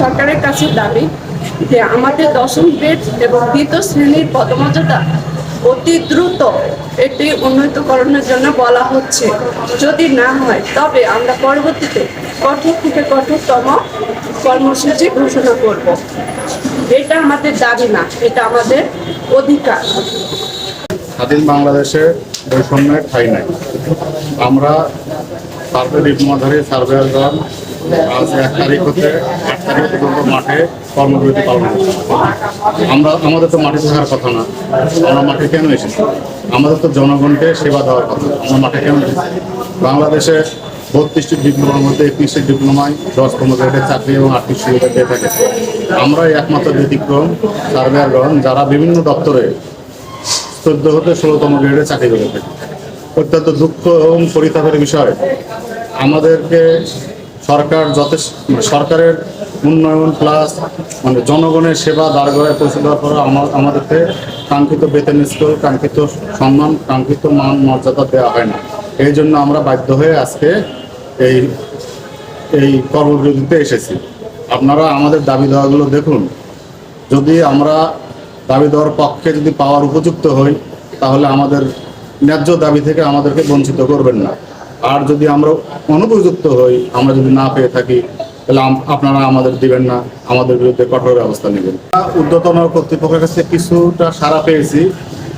সরকারের কাছে দাবি যে আমাদের দশম গ্রেড এবং দ্বিতীয় শ্রেণির পদমর্যাদা অতি দ্রুত এটি উন্নীতকরণের জন্য বলা হচ্ছে। যদি না হয়, তবে আমরা পরবর্তীতে কঠোর থেকে কঠোরতম কর্মসূচি ঘোষণা করব। এটা আমাদের দাবি না, এটা আমাদের অধিকার। স্বাধীন বাংলাদেশে বৈষম্যের ঠাই নাই। আমরা সার্ভে ডিপ্লোমাধারী সার্ভেয়ারগণ আজ এক তারিখ হতে আট তারিখ পর্যন্ত মাঠে কর্মবিরতি পালন আমরা আমাদের তো মাঠে থাকার কথা না, আমরা মাঠে কেন এসেছি? আমাদের তো জনগণকে সেবা দেওয়ার কথা, আমরা মাঠে কেন এসেছি? বাংলাদেশে বত্রিশটি ডিপ্লোমার মধ্যে একত্রিশটি ডিপ্লোমায় দশতম গ্রেডের চাকরি এবং আর্থিক সুবিধা পেয়ে থাকে। আমরা একমাত্র ব্যতিক্রম সার্ভেয়ারগণ যারা বিভিন্ন দপ্তরে চোদ্দ হতে ষোলোতম গ্রেডে চাকরি করে থাকে। অত্যন্ত দুঃখ এবং পরিতাপের বিষয়, আমাদেরকে সরকার যথেষ্ট সরকারের উন্নয়ন প্লাস মানে জনগণের সেবা দাঁড়গড়ায় পৌঁছে দেওয়ার পর আমা- আমাদেরকে কাঙ্ক্ষিত বেতন স্কেল, কাঙ্ক্ষিত সম্মান, কাঙ্ক্ষিত মান, মর্যাদা দেওয়া হয় না। এই জন্য আমরা বাধ্য হয়ে আজকে এই এই কর্মবিরতিতে এসেছি। আপনারা আমাদের দাবি দেওয়াগুলো দেখুন। যদি আমরা দাবি দেওয়ার পক্ষে যদি পাওয়ার উপযুক্ত হই, তাহলে আমাদের ন্যায্য দাবি থেকে আমাদেরকে বঞ্চিত করবেন না। আর যদি আমরা অনুপযুক্ত হই, আমরা যদি না পেয়ে থাকি, তাহলে আপনারা আমাদের দিবেন না, আমাদের বিরুদ্ধে কঠোর ব্যবস্থা নেবেন। উদ্যতন কর্তৃপক্ষের কাছে কিছুটা সারা পেয়েছি,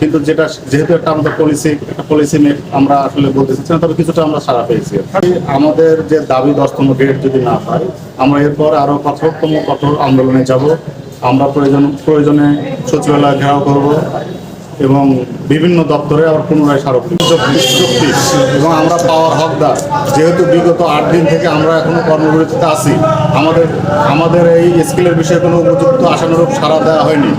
কিন্তু যেটা যেহেতু একটা আমাদের পলিসি একটা পলিসি আমরা আসলে বলতে চাচ্ছি না, তবে কিছুটা আমরা সারা পেয়েছি। আমাদের যে দাবি দশতম গ্রেড যদি না পাই আমরা এরপর আরও কঠোরতম কঠোর আন্দোলনে যাব। আমরা প্রয়োজন প্রয়োজনে সচিবালয় ঘেরাও করব এবং বিভিন্ন দপ্তরে আবার পুনরায় স্মারকলিপি। চুক্তি এবং আমরা পাওয়ার হকদার। যেহেতু বিগত আট দিন থেকে আমরা এখনও কর্মবিরতিতে আছি, আমাদের আমাদের এই স্কিলের বিষয়ে কোনো উপযুক্ত আশানুরূপ সাড়া দেওয়া হয়নি।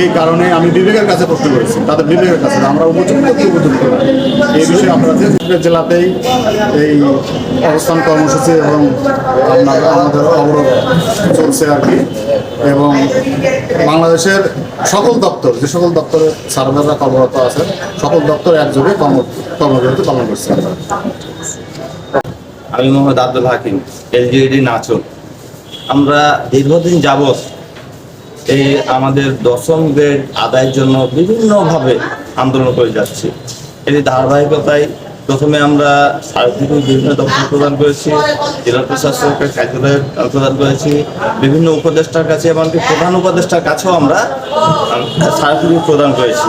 এই কারণে আমি বিবেকের কাছে প্রশ্ন করেছি, তাদের বিবেকের কাছে আমরা উপযুক্ত কি উপযুক্ত এই বিষয়ে আমরা জেলাতেই এই অবস্থান কর্মসূচি এবং আপনার আমাদের অবরোধ চলছে আর কি এবং বাংলাদেশের সকল দপ্তর, যে সকল দপ্তরে সার্ভাররা কর্মরত আছে সকল দপ্তর একযোগে কর্ম, কর্মবিরতি পালন করছে। আমি মোহাম্মদ আব্দুল হাকিম এলজিডি নাচক। আমরা দীর্ঘদিন যাবৎ এই আমাদের দশম গ্রেড আদায়ের জন্য বিভিন্নভাবে আন্দোলন করে যাচ্ছি। এটি ধারাবাহিকতায় প্রথমে আমরা সার্বিক বিভিন্ন দপ্তর প্রদান করেছি, জেলা প্রশাসকের কার্যালয়ে প্রদান করেছি, বিভিন্ন উপদেষ্টার কাছে এমনকি প্রধান উপদেষ্টার কাছেও আমরা সার্বিক প্রদান করেছি।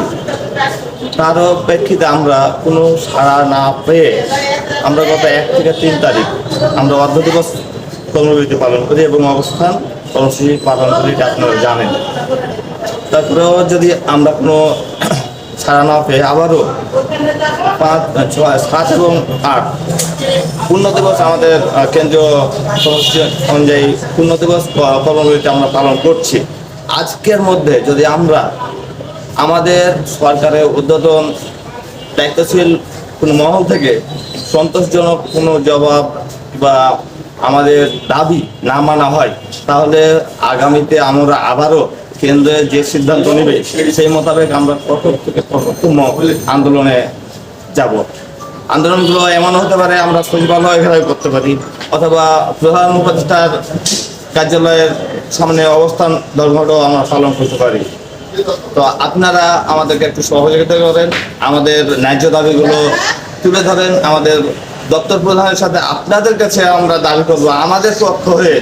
তার প্রেক্ষিতে আমরা কোনো সাড়া না পেয়ে আমরা গত এক থেকে তিন তারিখ আমরা অর্ধ দিবস কর্মবিরতি পালন করি এবং অবস্থান কর্মসূচি পালন করি, এটা আপনারা জানেন। তারপরেও যদি আমরা কোনো ছাড়া না পেয়ে আবারও পাঁচ, ছয়, সাত এবং আট। পূর্ণ দিবস আমাদের কেন্দ্রীয় অনুযায়ী পূর্ণ দিবস ক- কর্মবিরতি আমরা পালন করছি। আজকের মধ্যে যদি আমরা আমাদের সরকারের উদ্বোধন দায়িত্বশীল কোনো মহল থেকে সন্তোষজনক কোনো জবাব বা আমাদের দাবি না মানা হয়, তাহলে আগামীতে আমরা আবারও কেন্দ্রের যে সিদ্ধান্ত নেবে, সেই মোতাবেক আমরা কঠোরতম আন্দোলনে যাব। আন্দোলনগুলো এমন হতে পারে, আমরা সচিবালয় করতে পারি, অথবা প্রধান উপদেষ্টার কার্যালয়ের সামনে অবস্থান ধর্মঘটও আমরা পালন করতে পারি। তো আপনারা আমাদেরকে একটু সহযোগিতা করেন, আমাদের ন্যায্য দাবিগুলো তুলে ধরেন, আমাদের দপ্তর প্রধানের সাথে আপনাদের কাছে আমরা দাবি করব, আমাদের পক্ষ হয়ে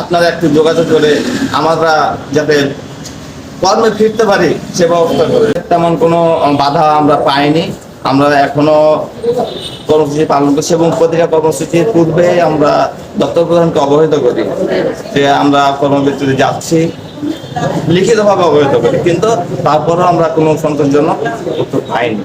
আপনারা একটু যোগাযোগ করে, আমরা যাতে কর্মে ফিরতে পারি সে ব্যবস্থা করে তেমন কোনো বাধা আমরা পাইনি। আমরা এখনও কর্মসূচি পালন করছি এবং প্রতিটা কর্মসূচির পূর্বে আমরা দপ্তর প্রধানকে অবহিত করি। যে আমরা কর্মবিরতিতে যাচ্ছি, লিখিতভাবে অবহিত করি, কিন্তু তারপরেও আমরা কোনো সন্তোষজনক উত্তর পাইনি।